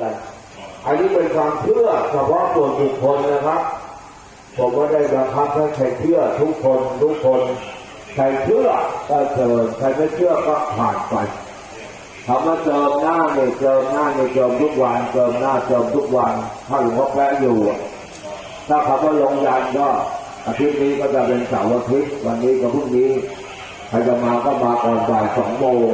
กัน อันนี้เป็นความเชื่อเฉพาะส่วนบุคคลนะครับ ผมไม่ได้บังคับให้ใครเชื่อทุกคนทุกคนใครเชื่อก็เจิญใครไม่เชื่อก็ผ่านไปคำว่าเจิมหน้าเนี่ยเจิมหน้าเนี่ยเจิมทุกวันเจิมหน้าเจิมทุกวันถ้าหลวงพ่อแปะอยู่ถ้าคำว่าลงยันก็อาทิตย์นี้ก็จะเป็นเสาร์อาทิตย์วันนี้กับพรุ่งนี้ใครจะมาก็มาก่อนบ่ายสองโมง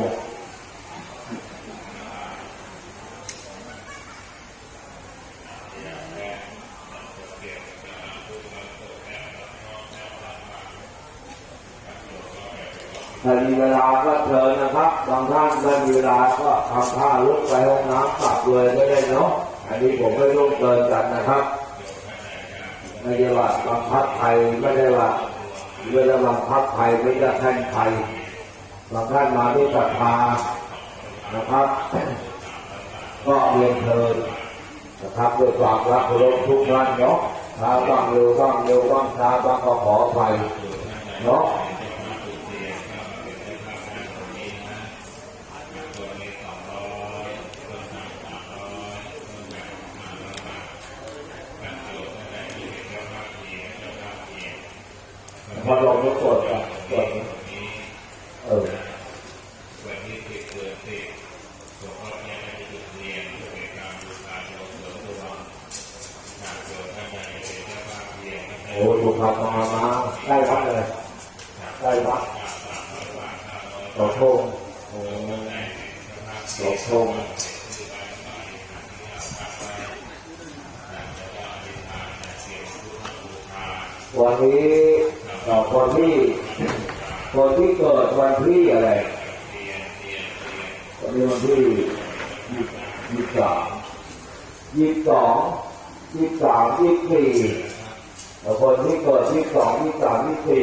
ถ้ามีเวลาก็เชิญนะครับ บางท่านไม่มีเวลาก็ทำท่าลุกไปห้องน้ำกลับเลยก็ได้เนาะ อันนี้ผมไม่ลุกเกินกันนะครับไม่ได้ว่าบังคับใครไม่ได้ว่าไม่ได้บังคับใครไม่ได้แข่งใครบางท่านมาด้วยศรัทธานะครับ ก็เรียนเชิญนะครับด้วยความรักเคารพทุกท่านเนาะช้าบ้างเร็วบ้างเร็วบ้างช้าบ้างก็ขออภัยเนาะ พอลองก็กดอะกดเออวันที่สิบเดือนสิบหลวงพ่อเนี่ได้จุดเทียนเพื่อเป็นการบูชาเสริมเสริมดวงหากเกิดท่านใดเป็นเจ้าภาพเทียนโอ้ถูกครับมามาได้วัดเลยได้วัดต่อโชงโอ้ต่อโชง วันนี้เอ่อคนที่คนที่เกิดวันที่อะไรวันนี้วันที่ยี่สิบสามยี่สิบสองยี่สิบสามยี่สิบสี่คนที่เกิดยี่สองยี่สามยี่สี่